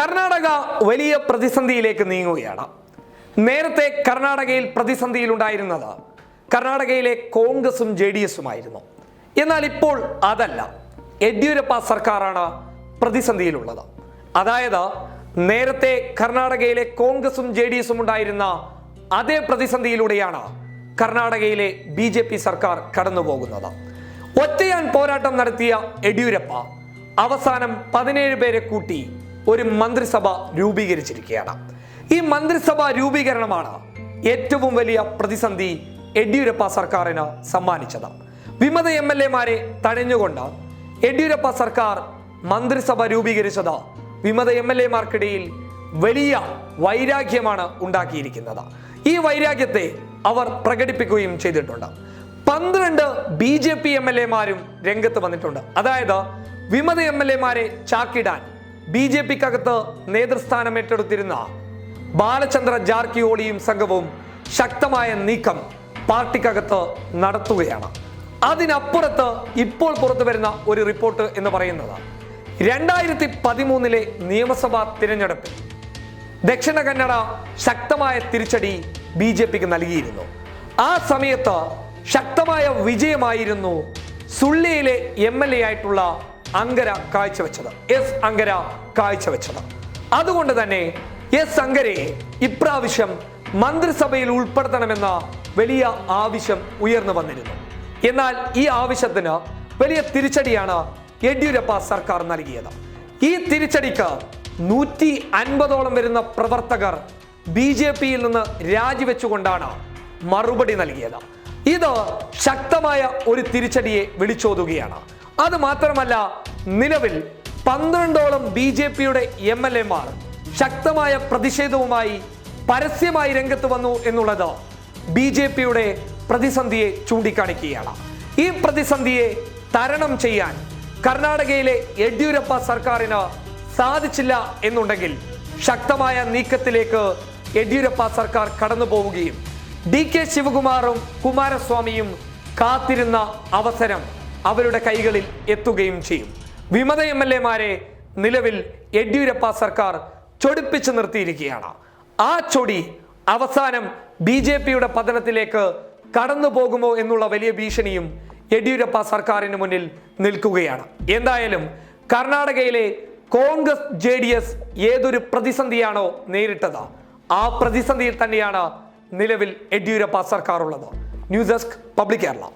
കർണാടക വലിയ പ്രതിസന്ധിയിലേക്ക് നീങ്ങുകയാണ്. നേരത്തെ കർണാടകയിൽ പ്രതിസന്ധിയിലുണ്ടായിരുന്നത് കർണാടകയിലെ കോൺഗ്രസും ജെ ഡി എസുമായിരുന്നു എന്നാൽ ഇപ്പോൾ അതല്ല. യെദ്യൂരപ്പ സർക്കാരാണ് പ്രതിസന്ധിയിലുള്ളത്. അതായത് നേരത്തെ കർണാടകയിലെ കോൺഗ്രസും ജെ ഡി എസും ഉണ്ടായിരുന്ന അതേ പ്രതിസന്ധിയിലൂടെയാണ് കർണാടകയിലെ ബി ജെ പി സർക്കാർ കടന്നുപോകുന്നത്. ഒറ്റയാൻ പോരാട്ടം നടത്തിയ യെദ്യൂരപ്പ അവസാനം പതിനേഴ് പേരെ കൂട്ടി ഒരു മന്ത്രിസഭ രൂപീകരിച്ചിരിക്കുകയാണ്. ഈ മന്ത്രിസഭ രൂപീകരണമാണ് ഏറ്റവും വലിയ പ്രതിസന്ധി യെദ്യൂരപ്പ സർക്കാരിന് സമ്മാനിച്ചത്. വിമത എം എൽ എമാരെ തടഞ്ഞുകൊണ്ട് യെദ്യൂരപ്പ സർക്കാർ മന്ത്രിസഭ രൂപീകരിച്ചത് വിമത എം എൽ എമാർക്കിടയിൽ വലിയ വൈരാഗ്യമാണ് ഉണ്ടാക്കിയിരിക്കുന്നത്. ഈ വൈരാഗ്യത്തെ അവർ പ്രകടിപ്പിക്കുകയും ചെയ്തിട്ടുണ്ട്. പന്ത്രണ്ട് B J P M L എമാരും രംഗത്ത് വന്നിട്ടുണ്ട്. അതായത് വിമത എം എൽ എമാരെ ചാക്കിടാൻ ബി ജെ പിക്കകത്ത് നേതൃസ്ഥാനം ഏറ്റെടുത്തിരുന്ന ബാലചന്ദ്ര ജാർക്കിയോളിയും സംഘവും ശക്തമായ നീക്കം പാർട്ടിക്കകത്ത് നടത്തുകയാണ്. അതിനപ്പുറത്ത് ഇപ്പോൾ പുറത്തു വരുന്ന ഒരു റിപ്പോർട്ട് എന്ന് പറയുന്നത് രണ്ടായിരത്തി പതിമൂന്നിലെ നിയമസഭാ തിരഞ്ഞെടുപ്പിൽ ദക്ഷിണ കന്നഡ ശക്തമായ തിരിച്ചടി ബി ജെ പിക്ക് നൽകിയിരുന്നു. ആ സമയത്ത് ശക്തമായ വിജയമായിരുന്നു സുള്ളിയിലെ എം എൽ എ ആയിട്ടുള്ള അങ്കര കാഴ്ചവെച്ചത്. എസ് അങ്കര കാഴ്ചവെച്ചത്. അതുകൊണ്ട് തന്നെ എസ് അങ്കരയെ ഇപ്രാവശ്യം മന്ത്രിസഭയിൽ ഉൾപ്പെടുത്തണമെന്ന വലിയ ആവശ്യം ഉയർന്നു വന്നിരുന്നു. എന്നാൽ ഈ ആവശ്യത്തിന് വലിയ തിരിച്ചടിയാണ് യെദ്യൂരപ്പ സർക്കാർ നൽകിയത്. ഈ തിരിച്ചടിക്ക് നൂറ്റി അൻപതോളം വരുന്ന പ്രവർത്തകർ ബി ജെ പിയിൽ നിന്ന് രാജിവെച്ചുകൊണ്ടാണ് മറുപടി നൽകിയത്. ഇത് ശക്തമായ ഒരു തിരിച്ചടിയെ വിളിച്ചോതുകയാണ്. അത് മാത്രമല്ല നിലവിൽ പന്ത്രണ്ടോളം ബി ജെ പിയുടെ എം എൽ എമാർ ശക്തമായ പ്രതിഷേധവുമായി പരസ്യമായി രംഗത്ത് വന്നു എന്നുള്ളത് ബി ജെ പിയുടെ പ്രതിസന്ധിയെ ചൂണ്ടിക്കാണിക്കുകയാണ്. ഈ പ്രതിസന്ധിയെ തരണം ചെയ്യാൻ കർണാടകയിലെ യെഡ്യൂരപ്പ സർക്കാരിന് സാധിച്ചില്ല എന്നുണ്ടെങ്കിൽ ശക്തമായ നീക്കത്തിലേക്ക് യെഡ്യൂരപ്പ സർക്കാർ കടന്നു പോവുകയും ഡി കെ ശിവകുമാറും കുമാരസ്വാമിയും കാത്തിരുന്ന അവസരം അവരുടെ കൈകളിൽ എത്തുകയും ചെയ്യും. വിമത എം എൽ എമാരെ നിലവിൽ യെദ്യൂരപ്പ സർക്കാർ ചൊടിപ്പിച്ചു നിർത്തിയിരിക്കുകയാണ്. ആ ചൊടി അവസാനം ബി ജെ പിയുടെ പതനത്തിലേക്ക് കടന്നു പോകുമോ എന്നുള്ള വലിയ ഭീഷണിയും യെദ്യൂരപ്പ സർക്കാരിന് മുന്നിൽ നിൽക്കുകയാണ്. എന്തായാലും കർണാടകയിലെ കോൺഗ്രസ് ജെ ഡി എസ് ഏതൊരു പ്രതിസന്ധിയാണോ നേരിട്ടത് ആ പ്രതിസന്ധിയിൽ തന്നെയാണ് നിലവിൽ യെദ്യൂരപ്പ സർക്കാർ ഉള്ളത്. News desk public Kerala.